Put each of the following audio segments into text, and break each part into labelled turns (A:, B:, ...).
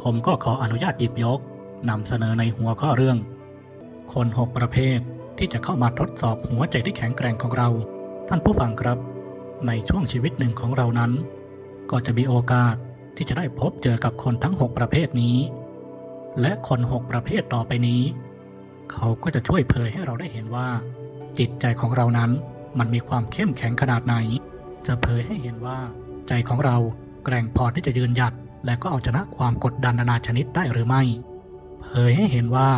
A: ผมก็ขออนุญาตหยิบยกนำเสนอในหัวข้อเรื่อง คนหกประเภทที่จะเข้ามาทดสอบหัวใจที่แข็งแกร่งของเรา ท่านผู้ฟังครับ ในช่วงชีวิตหนึ่งของเรานั้น ก็จะมีโอกาสที่จะได้พบเจอกับคนทั้ง 6 ประเภทนี้ และคน 6 ประเภทต่อไปนี้ เขาก็จะช่วยเผยให้เราได้เห็นว่า จิตใจของเรานั้นมันมีความเข้มแข็งขนาดไหน จะเผยให้เห็นว่า ใจของเราแกร่งพอที่จะยืนหยัด และก็เอาชนะความกดดันนานาชนิดได้หรือไม่ เผยให้เห็นว่า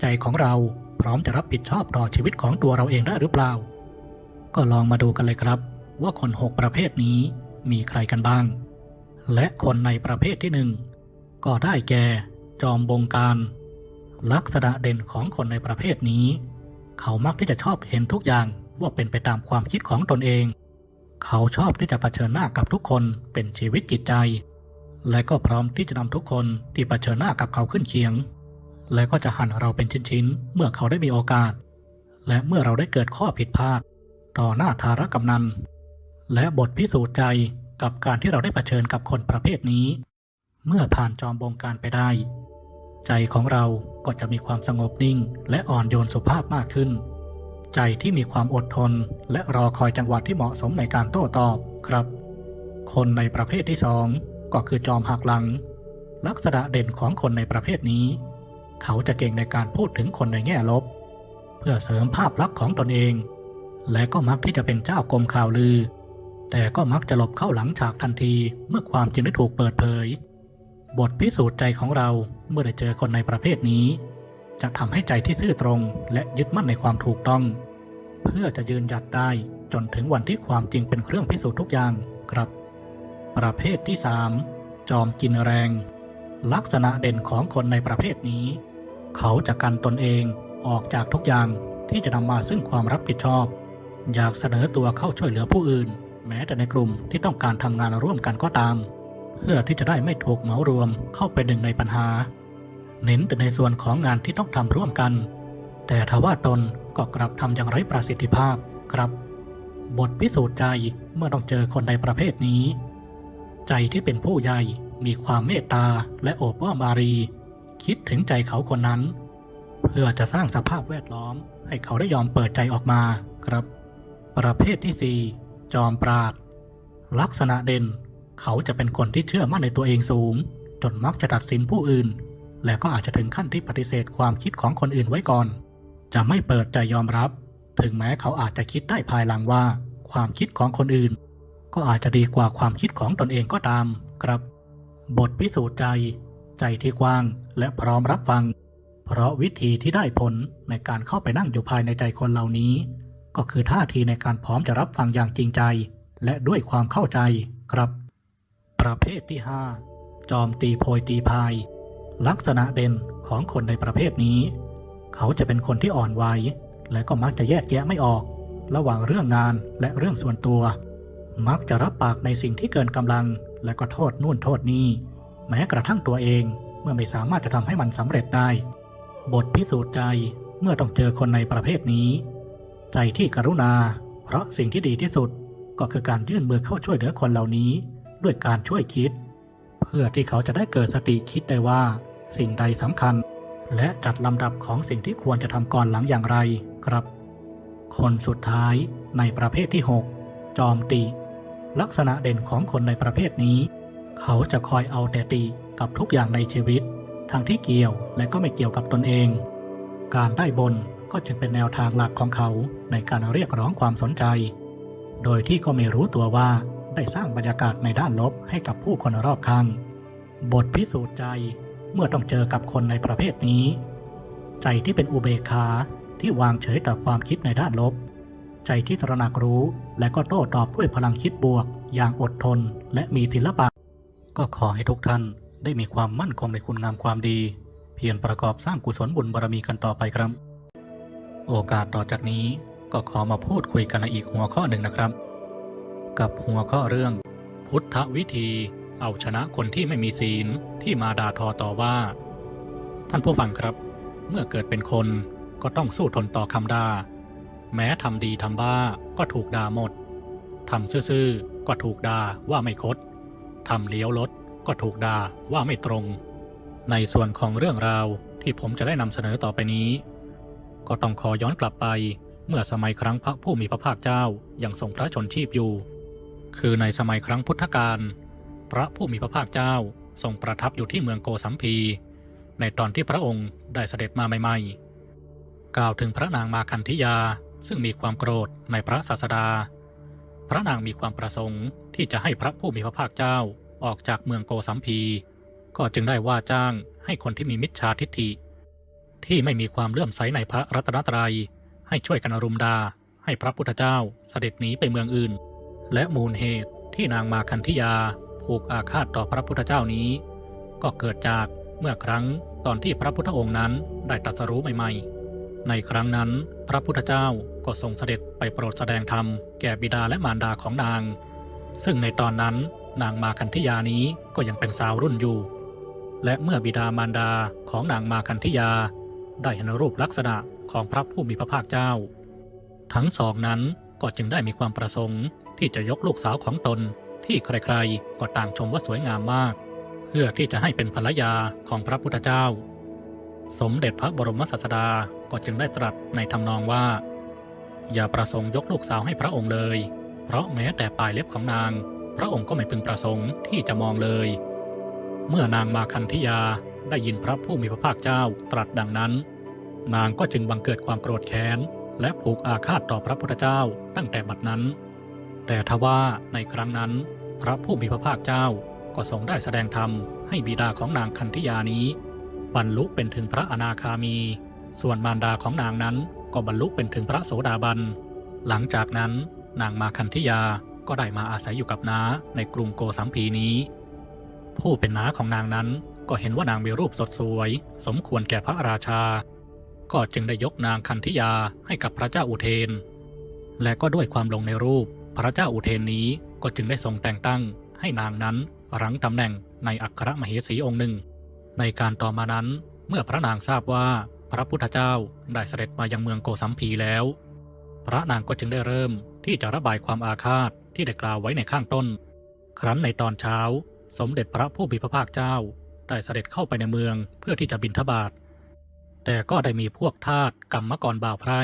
A: ใจของเราพร้อมจะรับผิดชอบต่อชีวิตของตัวเราเองได้หรือเปล่า ก็ลองมาดูกันเลยครับ ว่าคนหกประเภทนี้มีใครกันบ้าง และคนในประเภทที่หนึ่งก็ได้แก่จอมบงการ ลักษณะเด่นของคนในประเภทนี้ เขามักที่จะชอบเห็นทุกอย่างว่าเป็นไปตามความคิดของตนเอง เขาชอบที่จะเผชิญหน้ากับทุกคนเป็นชีวิตจิตใจ และก็พร้อมที่จะนำทุกคนที่เผชิญหน้ากับเขาขึ้นเคียง และก็จะหั่นเราเป็นชิ้นๆ เมื่อเขาได้มีโอกาส และเมื่อเราได้เกิดข้อผิดพลาด ต่อหน้าธารกำนัน และบทพิสูจน์ใจกับการที่เราได้เผชิญกับคนประเภทนี้ เมื่อผ่านจอมบงการไปได้ ใจของเราก็จะมีความสงบนิ่ง และอ่อนโยนสุภาพมากขึ้น ใจที่มีความอดทน และรอคอยจังหวะที่เหมาะสมในการโต้ตอบครับ คนในประเภทที่สอง ก็คือจอมหักหลัง ลักษณะเด่นของคนในประเภทนี้ เขาจะเก่งในการพูดถึงคนในแง่ลบ เพื่อเสริมภาพลักษณ์ของตนเอง และก็มักที่จะเป็นเจ้ากรมข่าวลือ แต่ก็มักจะหลบเข้าหลังฉากทันทีเมื่อความจริงได้ถูกเปิดเผย บทพิสูจน์ใจของเราเมื่อได้เจอคนในประเภทนี้ จะทำให้ใจที่ซื่อตรง และยึดมั่นในความถูกต้อง เพื่อจะยืนหยัดได้จนถึงวันที่ความจริงเป็นเครื่องพิสูจน์ทุกอย่างครับ ประเภทที่ 3 จอมกินแรง ลักษณะเด่นของคนในประเภทนี้ เขาจะกันตนเองออกจากทุกอย่างที่จะนำมาซึ่งความรับผิดชอบ อยากเสนอตัวเข้าช่วยเหลือผู้อื่น แม้แต่ในกลุ่มที่ต้องการทำงานร่วมกันก็ตาม เพื่อที่จะได้ไม่ถูกเหมารวมเข้าเป็นหนึ่งในปัญหา เน้นแต่ในส่วนของงานที่ต้องทำร่วมกัน แต่ทว่าตนก็กลับทำอย่างไร้ประสิทธิภาพครับ บทพิสูจน์ใจเมื่อต้องเจอคนในประเภทนี้ ใจที่เป็นผู้ใหญ่มีความเมตตาและโอบอ้อมอารี คิดถึงใจเขาคนนั้น เพื่อจะสร้างสภาพแวดล้อมให้เขาได้ยอมเปิดใจออกมาครับ ประเภทที่ 4 จอมปราด ลักษณะเด่น เขาจะเป็นคนที่เชื่อมั่นในตัวเองสูง จนมักจะตัดสินผู้อื่น และก็อาจจะถึงขั้นที่ปฏิเสธความคิดของคนอื่นไว้ก่อน จะไม่เปิดใจยอมรับ ถึงแม้เขาอาจจะคิดได้ภายหลังว่า ความคิดของคนอื่น ก็อาจจะดีกว่าความคิดของตนเองก็ตามครับ บทพิสูจน์ใจ ใจที่กว้างและพร้อมรับฟัง เพราะวิธีที่ได้ผลในการเข้าไปนั่งอยู่ภายในใจคนเหล่านี้ ก็คือท่าทีในการพร้อมจะรับฟังอย่างจริงใจ และด้วยความเข้าใจครับ ประเภทที่ 5 จอมตีโพยตีพาย ลักษณะเด่นของคนในประเภทนี้ เขาจะเป็นคนที่อ่อนไหวและก็มักจะแยกแยะไม่ออก ระหว่างเรื่องงานและเรื่องส่วนตัว มักจะรับปากในสิ่งที่เกินกำลัง และก็โทษนู่นโทษนี่ แม้กระทั่งตัวเองเมื่อไม่สามารถจะทำให้มันสำเร็จได้ บทพิสูจน์ใจเมื่อต้องเจอคนในประเภทนี้ ใจที่กรุณา เพราะสิ่งที่ดีที่สุดก็คือการยื่นมือเข้าช่วยเหลือคนเหล่านี้ ด้วยการช่วยคิด เพื่อที่เขาจะได้เกิดสติคิดได้ว่า สิ่งใดสำคัญ และจัดลำดับของสิ่งที่ควรจะทำก่อนหลังอย่างไรครับ คนสุดท้ายในประเภทที่ 6 จอมติ ลักษณะเด่นของคนในประเภทนี้ เขาจะคอยเอาแต่ติกับทุกอย่างในชีวิต ทั้งที่เกี่ยวและก็ไม่เกี่ยวกับตนเอง การได้บนก็จึงเป็นแนวทางหลักของเขาในการเรียกร้องความสนใจ โดยที่ก็ไม่รู้ตัวว่าได้สร้างบรรยากาศในด้านลบให้กับผู้คนรอบข้าง บทพิสูจน์ใจเมื่อต้องเจอกับคนในประเภทนี้ ใจที่เป็นอุเบกขาที่วางเฉยต่อความคิดในด้านลบ ใจที่ตระหนักรู้ และก็โต้ตอบด้วยพลังคิดบวก อย่างอดทน และมีศิลปะ ก็ขอให้ทุกท่านได้มีความมั่นคงในคุณงามความดี เพียรประกอบสร้างกุศลบุญบารมีกันต่อไปครับ โอกาสต่อจากนี้ก็ขอมาพูดคุยกันในอีกหัวข้อหนึ่งนะครับ กับหัวข้อเรื่อง พุทธวิธี เอาชนะคนที่ไม่มีศีลที่มาด่าทอต่อว่า ท่านผู้ฟังครับ เมื่อเกิดเป็นคนก็ต้องสู้ทนต่อคำด่า แม้ทำดีทำบ้าก็ถูกด่าหมดทำซื่อๆก็ถูกด่าว่าไม่คดทำเลี้ยวรถก็ถูกด่าว่าไม่ตรง ในส่วนของเรื่องราวที่ผมจะได้นำเสนอต่อไปนี้ ก็ต้องขอย้อนกลับไป เมื่อสมัยครั้งพระผู้มีพระภาคเจ้ายัางทรงพระชนชีพอยู่ คือในสมัยครั้งพุทธกาลพระผู้มีพระภาคเจ้าทรงประทับอยู่ที่เมืองโกสัมพี ในตอนที่พระองค์ได้เสด็จมาใหม่ๆ กล่าวถึงพระนางมาคันธิยา ซึ่งมีความโกรธในพระศาสดา พระนางมีความประสงค์ที่จะให้พระผู้มีพระภาคเจ้าออกจากเมืองโกสัมพี ก็จึงได้ว่าจ้างให้คนที่มีมิจฉาทิฏฐิ ที่ไม่มีความเลื่อมใสในพระรัตนตรัย ให้ช่วยกันรุมดา ให้พระพุทธเจ้าเสด็จหนีไปเมืองอื่น และมูลเหตุที่นางมาคันธิยาผูกอาฆาตต่อพระพุทธเจ้านี้ ก็เกิดจากเมื่อครั้งตอนที่พระพุทธองค์นั้นได้ตรัสรู้ใหม่ๆ ในครั้งนั้น พระพุทธเจ้าก็ทรงเสด็จไปโปรดแสดงธรรมแก่บิดาและมารดาของนาง ซึ่งในตอนนั้นนางมาคันธิยานี้ก็ยังเป็นสาวรุ่นอยู่ และเมื่อบิดามารดาของนางมาคันธิยา ได้เห็นรูปลักษณะของพระผู้มีพระภาคเจ้า ทั้งสองนั้นก็จึงได้มีความประสงค์ ที่จะยกลูกสาวของตนที่ใครๆ ก็ต่างชมว่าสวยงามมาก เพื่อที่จะให้เป็นภรรยาของพระพุทธเจ้า สมเด็จพระบรมศาสดา ก็จึงได้ตรัสในทำนองว่า อย่าประสงค์ยกลูกสาวให้พระองค์เลย เพราะแม้แต่ปลายเล็บของนาง พระองค์ก็ไม่พึงประสงค์ที่จะมองเลย เมื่อนางมาคันธิยาได้ยินพระผู้มีพระภาคเจ้าตรัสดังนั้น นางก็จึงบังเกิดความโกรธแค้น และผูกอาฆาตต่อพระพุทธเจ้าตั้งแต่บัดนั้น แต่ทว่าในครั้งนั้น พระผู้มีพระภาคเจ้าก็ทรงได้แสดงธรรมให้บิดาของนางคันธิยานี้ บรรลุเป็นถึงพระอนาคามี ส่วนมารดาของนางนั้นก็บรรลุเป็นถึงพระโสดาบัน หลังจากนั้นนางมาคันธิยาก็ได้มาอาศัยอยู่กับน้าในกรุงโกสัมพีนี้ ผู้เป็นน้าของนางนั้นก็เห็นว่านางมีรูปสดสวย สมควรแก่พระราชา ก็จึงได้ยกนางคันธิยาให้กับพระเจ้าอุเทน และก็ด้วยความลงในรูป พระเจ้าอุเทนนี้ก็จึงได้ทรงแต่งตั้ง ให้นางนั้นรั้งตำแหน่งในอัครมเหสีองค์หนึ่ง ในการต่อมานั้นเมื่อพระนางทราบว่า พระพุทธเจ้าได้เสด็จมายังเมืองโกสัมพีแล้ว พระนางก็จึงได้เริ่มที่จะระบายความอาฆาตที่ได้กล่าวไว้ในข้างต้น ครั้นในตอนเช้า สมเด็จพระผู้มีพระภาคเจ้า ได้เสด็จเข้าไปในเมืองเพื่อที่จะบินทบาท แต่ก็ได้มีพวกทาสกรรมกรบ่าวไพร่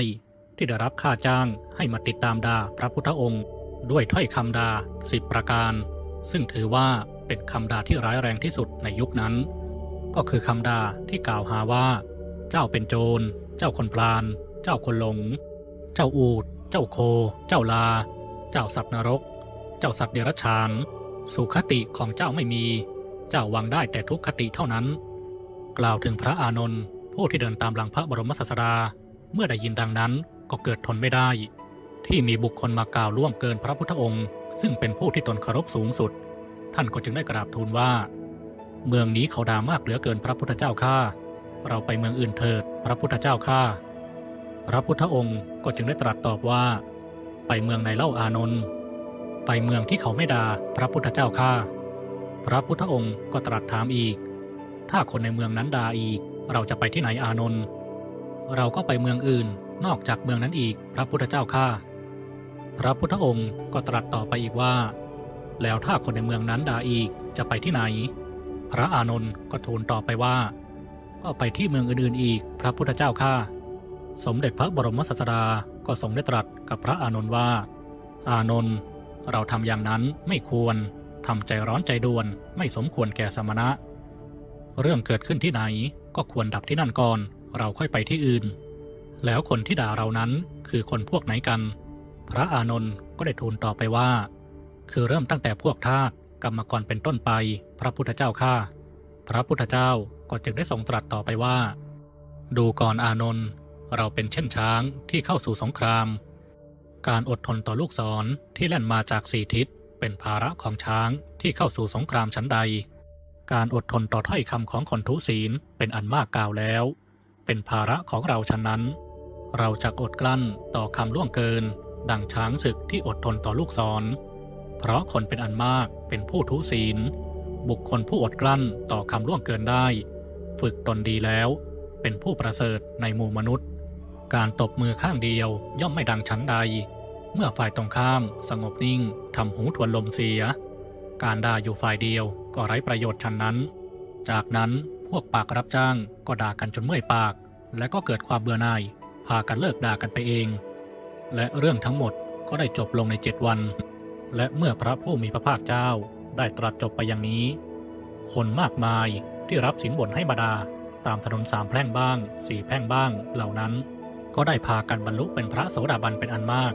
A: ที่ได้รับค่าจ้างให้มาติดตามดาพระพุทธองค์ ด้วยถ้อยคำดาสิบประการ ซึ่งถือว่าเป็นคำดาที่ร้ายแรงที่สุดในยุคนั้น ก็คือคำดาที่กล่าวหาว่า เจ้าเป็นโจร เจ้าคนพลาน เจ้าคนหลง เจ้าอูด เจ้าโค เจ้าลา เจ้าสัตว์นรก เจ้าสัตว์เดรัจฉาน สุขติของเจ้าไม่มี เจ้าวังได้แต่ทุกขติเท่านั้น กล่าวถึงพระอานนท์ผู้ที่เดินตามหลังพระบรมศาสดา เมื่อได้ยินดังนั้นก็เกิดทนไม่ได้ ที่มีบุคคลมากล่าวล่วงเกินพระพุทธองค์ ซึ่งเป็นผู้ที่ตนเคารพสูงสุด ท่านก็จึงได้กราบทูลว่า เมืองนี้เขาด่ามากเหลือเกินพระพุทธเจ้าข้า เราไปเมืองอื่นเถิด พระพุทธเจ้าข้าพระพุทธองค์ก็จึงได้ตรัสตอบว่า ไปเมืองไหนเล่าอานนท์ไปเมืองที่เขาไม่ด่าพระพุทธเจ้าข้าพระพุทธองค์ก็ตรัสถามอีก ถ้าคนในเมืองนั้นด่าอีก เราจะไปที่ไหนอานนท์เราก็ไปเมืองอื่นนอกจากเมืองนั้นอีก พระพุทธเจ้าข้าพระพุทธองค์ก็ตรัสต่อไปอีกว่า แล้วถ้าคนในเมืองนั้นด่าอีกจะไปที่ไหน พระอานนท์ก็ทูลต่อไปว่า ก็ไปที่เมืองอื่นๆอีก พระพุทธเจ้าข้าสมเด็จพระบรมศาสดาก็ทรงได้ตรัสกับพระอานนท์ว่า อานนท์เราทำอย่างนั้นไม่ควรทำใจร้อนใจด่วนไม่สมควรแก่สมณะ เรื่องเกิดขึ้นที่ไหนก็ควรดับที่นั่นก่อน เราค่อยไปที่อื่น แล้วคนที่ด่าเรานั้นคือคนพวกไหนกัน พระอานนท์ก็ได้ทูลต่อไปว่า คือเริ่มตั้งแต่พวกทาสกรรมกรเป็นต้นไป พระพุทธเจ้าข้าพระพุทธเจ้า ก็จึงได้ทรงตรัสต่อไปว่า ดูก่อนอานนท์เราเป็นเช่นช้างที่เข้าสู่สงคราม การอดทนต่อลูกศรที่แล่นมาจากสี่ทิศเป็นภาระของช้างที่เข้าสู่สงครามชั้นใด การอดทนต่อถ้อยคำของคนทุศีลเป็นอันมากกล่าวแล้ว เป็นภาระของเราฉะนั้น เราจะอดกลั้นต่อคำล่วงเกิน ดังช้างศึกที่อดทนต่อลูกศร เพราะคนเป็นอันมากเป็นผู้ทุศีล บุคคลผู้อดกลั้นต่อคำล่วงเกินได้ ฝึกตนดีแล้ว เป็นผู้ประเสริฐในหมู่มนุษย์ การตบมือข้างเดียวย่อมไม่ดังชั้นใด เมื่อฝ่ายตรงข้ามสงบนิ่งทำหูทวนลมเสีย การด่าอยู่ฝ่ายเดียวก็ไร้ประโยชน์ชั้นนั้น จากนั้นพวกปากรับจ้างก็ด่ากันจนเมื่อยปาก และก็เกิดความเบื่อหน่าย พากันเลิกด่ากันไปเอง และเรื่องทั้งหมดก็ได้จบลงในเจ็ดวัน และเมื่อพระผู้มีพระภาคเจ้าได้ตรัสจบไปอย่างนี้ คนมากมาย ที่รับสินบนให้บาดา ตามถนนสามแพร่งบ้างสี่แพร่งบ้าง เหล่านั้น ก็ได้พากันบรรลุเป็นพระโสดาบันเป็นอันมาก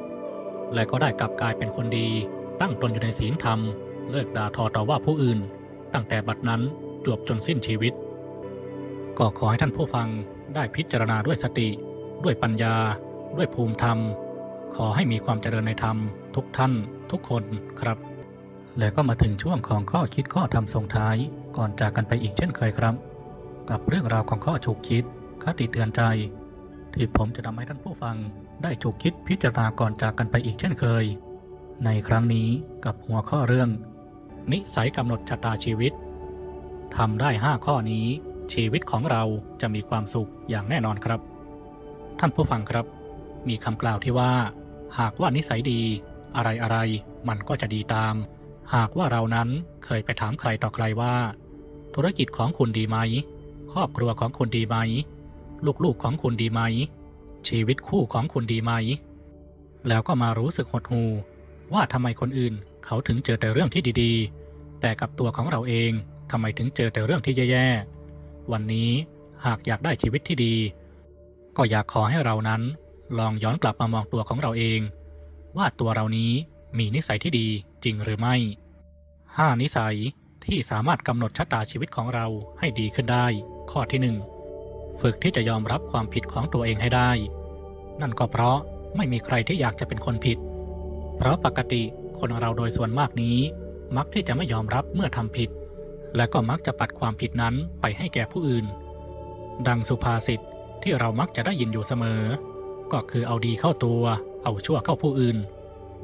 A: และก็ได้กลับกลายเป็นคนดี ตั้งตนอยู่ในศีลธรรม เลิกด่าทอต่อว่าผู้อื่น ตั้งแต่บัดนั้นจวบจนสิ้นชีวิต ก็ขอให้ท่านผู้ฟังได้พิจารณาด้วยสติ ด้วยปัญญา ด้วยภูมิธรรม ขอให้มีความเจริญในธรรม ทุกท่าน ทุกคนครับ และก็มาถึงช่วงของข้อคิดข้อธรรมส่งท้าย ก่อนจากกันไปอีกเช่นเคยครับ กับเรื่องราวของข้อฉุกคิดคติเตือนใจ ที่ผมจะทำให้ท่านผู้ฟังได้ฉุกคิดพิจารณาก่อนจากกันไปอีกเช่นเคย ในครั้งนี้กับหัวข้อเรื่อง นิสัยกำหนดชะตาชีวิตทำได้ 5 ข้อนี้ ชีวิตของเราจะมีความสุขอย่างแน่นอนครับ ท่านผู้ฟังครับ มีคำกล่าวที่ว่า หากว่านิสัยดี อะไรอะไรมันก็จะดีตาม หากว่าเรานั้นเคยไปถามใครต่อใครว่า ธุรกิจของคุณดีไหม ครอบครัวของคุณดีไหม ลูกๆของคุณดีไหม ชีวิตคู่ของคุณดีไหม แล้วก็มารู้สึกหดหู่ว่าทำไมคนอื่นเขาถึงเจอแต่เรื่องที่ดีๆ แต่กับตัวของเราเองทำไมถึงเจอแต่เรื่องที่แย่ๆ วันนี้หากอยากได้ชีวิตที่ดี ก็อยากขอให้เรานั้น ลองย้อนกลับมามองตัวของเราเอง ว่าตัวเรานี้มีนิสัยที่ดีจริงหรือไม่ 5 นิสัย ที่สามารถกำหนดชะตาชีวิตของเราให้ดีขึ้นได้ ข้อที่ 1 ฝึกที่จะยอมรับความผิดของตัวเองให้ได้ นั่นก็เพราะไม่มีใครที่อยากจะเป็นคนผิด เพราะปกติคนเราโดยส่วนมากนี้ มักที่จะไม่ยอมรับเมื่อทำผิด และก็มักจะปัดความผิดนั้นไปให้แก่ผู้อื่น ดังสุภาษิตที่เรามักจะได้ยินอยู่เสมอ ก็คือเอาดีเข้าตัว เอาชั่วเข้าผู้อื่น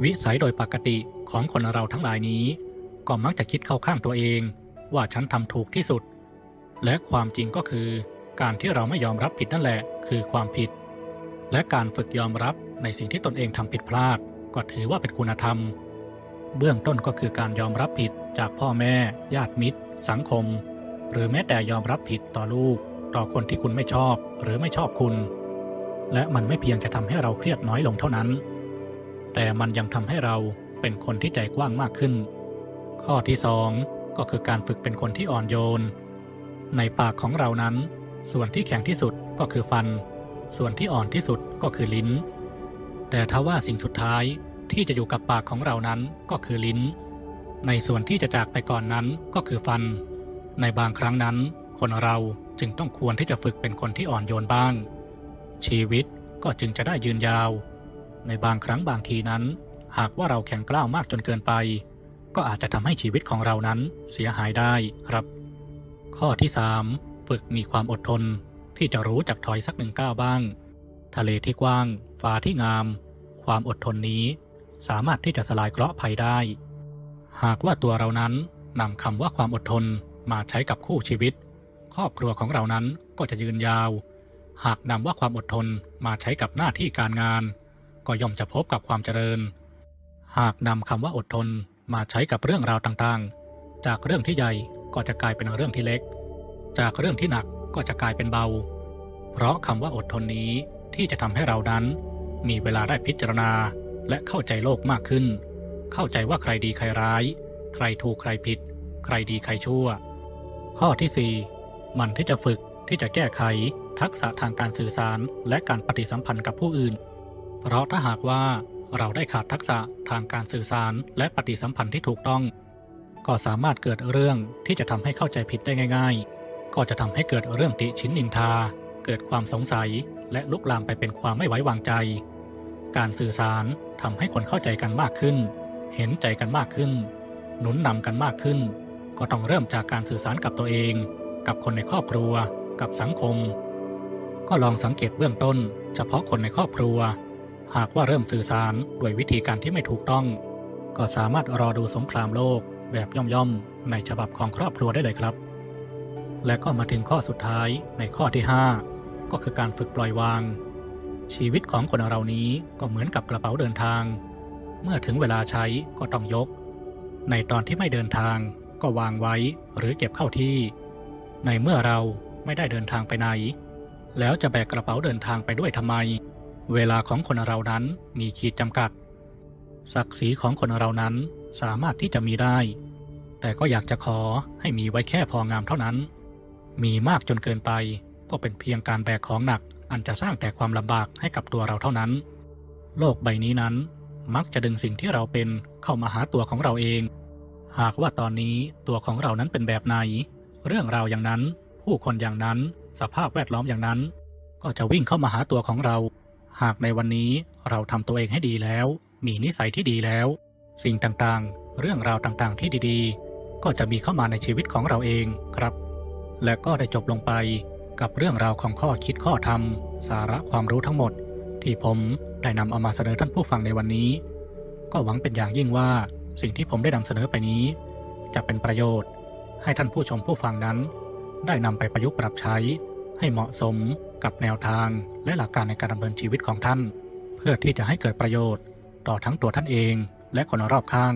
A: วิสัยโดยปกติของคนเราทั้งหลายนี้ ก็มักจะคิดเข้าข้างตัวเอง ว่าฉันทำถูกที่สุด และความจริงก็คือ การที่เราไม่ยอมรับผิดนั่นแหละ คือความผิด และการฝึกยอมรับในสิ่งที่ตนเองทำผิดพลาด ก็ถือว่าเป็นคุณธรรม เบื้องต้นก็คือการยอมรับผิดจากพ่อแม่ ญาติมิตร สังคม หรือแม้แต่ยอมรับผิดต่อลูก ต่อคนที่คุณไม่ชอบ หรือไม่ชอบคุณ และมันไม่เพียงจะทำให้เราเครียดน้อยลงเท่านั้น แต่มันยังทำให้เราเป็นคนที่ใจกว้างมากขึ้น ข้อที่สองก็คือการฝึกเป็นคนที่อ่อนโยน ในปากของเรานั้น ส่วนที่แข็งที่สุดก็คือฟัน ส่วนที่อ่อนที่สุดก็คือลิ้น แต่ถ้าว่าสิ่งสุดท้ายที่จะอยู่กับปากของเรานั้นก็คือลิ้น ในส่วนที่จะจากไปก่อนนั้นก็คือฟัน ในบางครั้งนั้น คนเราจึงต้องควรที่จะฝึกเป็นคนที่อ่อนโยนบ้าง ชีวิตก็จึงจะได้ยืนยาว ในบางครั้งบางทีนั้น หากว่าเราแข็งกล้าวมากจนเกินไป ก็อาจจะทำให้ชีวิตของเรานั้นเสียหายได้ครับ ข้อที่ 3 ฝึกมีความอดทนที่จะรู้จักถอยสักหนึ่งก้าวบ้าง ทะเลที่กว้าง ฟ้าที่งาม ความอดทนนี้ สามารถที่จะสลายเคราะห์ภัยได้ หากว่าตัวเรานั้นนำคำว่าความอดทนมาใช้กับคู่ชีวิต ครอบครัวของเรานั้นก็จะยืนยาว หากนำว่าความอดทนมาใช้กับหน้าที่การงาน ก็ย่อมจะพบกับความเจริญ หากนำคำว่าอดทน มาใช้กับเรื่องราวต่างๆ จากเรื่องที่ใหญ่ก็จะกลายเป็นเรื่องที่เล็ก จากเรื่องที่หนักก็จะกลายเป็นเบา เพราะคำว่าอดทนนี้ที่จะทำให้เรานั้น มีเวลาได้พิจารณาและเข้าใจโลกมากขึ้น เข้าใจว่าใครดีใครร้าย ใครถูกใครผิด ใครดีใครชั่ว ข้อที่ 4 มันที่จะฝึกที่จะแก้ไขทักษะทางการสื่อสารและการปฏิสัมพันธ์กับผู้อื่น เพราะถ้าหากว่า เราได้ขาดทักษะทางการสื่อสารและปฏิสัมพันธ์ที่ถูกต้อง ก็สามารถเกิดเรื่องที่จะทำให้เข้าใจผิดได้ง่าย ๆ ก็จะทำให้เกิดเรื่องติชินนินทา เกิดความสงสัย และลุกลามไปเป็นความไม่ไว้วางใจ การสื่อสารทำให้คนเข้าใจกันมากขึ้น เห็นใจกันมากขึ้น หนุนนำกันมากขึ้น ก็ต้องเริ่มจากการสื่อสารกับตัวเอง กับคนในครอบครัว กับสังคม ก็ลองสังเกตเบื้องต้น เฉพาะคนในครอบครัว หากว่าเริ่มสื่อสารด้วยวิธีการที่ไม่ถูกต้อง ก็สามารถรอดูสงครามโลกแบบย่อมๆ ในฉบับของครอบครัวได้เลยครับ และก็มาถึงข้อสุดท้ายในข้อที่ 5 ก็คือการฝึกปล่อยวาง ชีวิตของคนเรานี้ก็เหมือนกับกระเป๋าเดินทาง เมื่อถึงเวลาใช้ก็ต้องยก ในตอนที่ไม่เดินทางก็วางไว้หรือเก็บเข้าที่ ในเมื่อเราไม่ได้เดินทางไปไหน แล้วจะแบกกระเป๋าเดินทางไปด้วยทำไม เวลาของคนเรานั้นมีขีดจำกัด ศักดิ์ศรีของคนเรานั้นสามารถที่จะมีได้ แต่ก็อยากจะขอให้มีไว้แค่พองามเท่านั้น มีมากจนเกินไปก็เป็นเพียงการแบกของหนักอันจะสร้างแต่ความลำบากให้กับตัวเราเท่านั้น โลกใบนี้นั้นมักจะดึงสิ่งที่เราเป็นเข้ามาหาตัวของเราเอง หากว่าตอนนี้ตัวของเรานั้นเป็นแบบไหน เรื่องราวอย่างนั้น ผู้คนอย่างนั้น สภาพแวดล้อมอย่างนั้น ก็จะวิ่งเข้ามาหาตัวของเรา หากในวันนี้เราทำตัวเองให้ดีแล้ว มีนิสัยที่ดีแล้ว สิ่งต่างๆ เรื่องราวต่างๆ ที่ดีๆ ก็จะมีเข้ามาในชีวิตของเราเองครับ และก็ได้จบลงไปกับเรื่องราวของข้อคิดข้อธรรม สาระความรู้ทั้งหมด ที่ผมได้นำเอามาเสนอท่านผู้ฟังในวันนี้ ก็หวังเป็นอย่างยิ่งว่าสิ่งที่ผมได้นำเสนอไปนี้ จะเป็นประโยชน์ ให้ท่านผู้ชมผู้ฟังนั้น ได้นำไปประยุกต์ปรับใช้ให้เหมาะสม กับแนวทางและหลักการในการดำเนินชีวิตของท่าน เพื่อที่จะให้เกิดประโยชน์ ต่อทั้งตัวท่านเองและคนรอบข้าง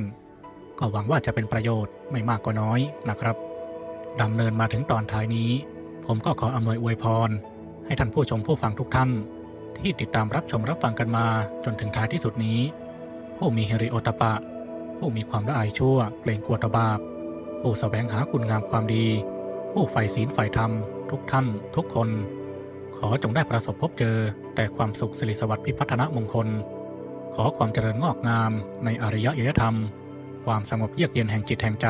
A: ก็หวังว่าจะเป็นประโยชน์ไม่มากก็น้อยนะครับดำเนินมาถึงตอนท้ายนี้ ผมก็ขออำนวยอวยพร ให้ท่านผู้ชมผู้ฟังทุกท่าน ที่ติดตามรับชมรับฟังกันมาจนถึงท้ายที่สุดนี้ ผู้มีเฮริโอตปะ ผู้มีความละอายชั่วเกรงกลัวต่อบาป ผู้แสวงหาคุณงามความดี ผู้ใฝ่ศีลใฝ่ธรรม ทุกท่าน ทุกคน ขอจงได้ประสบพบเจอแต่ความสุขสิริสวัสดิ์พิพัฒนมงคล ขอความเจริญงอกงามในอริยยธรรม ความสงบเยือกเย็นแห่งจิตแห่งใจ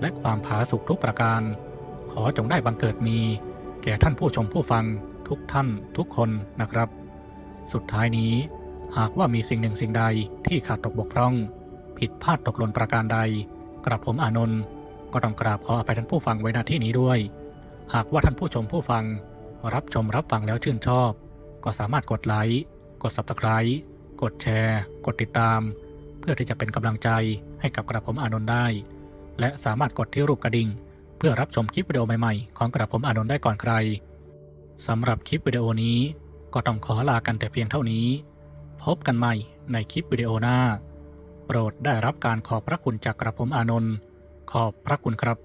A: และความผาสุกทุกประการ ขอจงได้บังเกิดมี แก่ท่านผู้ชมผู้ฟังทุกท่านทุกคนนะครับ สุดท้ายนี้ หากว่ามีสิ่งหนึ่งสิ่งใดที่ขาดตกบกพร่อง ผิดพลาดตกหล่นประการใด กระผมอานนท์ก็ต้องกราบขออภัยท่านผู้ฟังไว้ณที่นี้ด้วย หากว่าท่านผู้ชมผู้ฟัง รับชมรับฟังแล้วชื่นชอบ ก็สามารถกดไลค์ กด Subscribe กดแชร์ กดติดตาม เพื่อที่จะเป็นกำลังใจให้กับกระผมอานนท์ได้ และสามารถกดที่รูปกระดิ่ง เพื่อรับชมคลิปวิดีโอใหม่ๆ ของกระผมอานนท์ได้ก่อนใครสำหรับคลิปวิดีโอนี้ก็ต้องขอลากันแต่เพียงเท่านี้ พบกันใหม่ในคลิปวิดีโอหน้า โปรดได้รับการขอบพระคุณจากกระผมอานนท์ขอบพระคุณครับ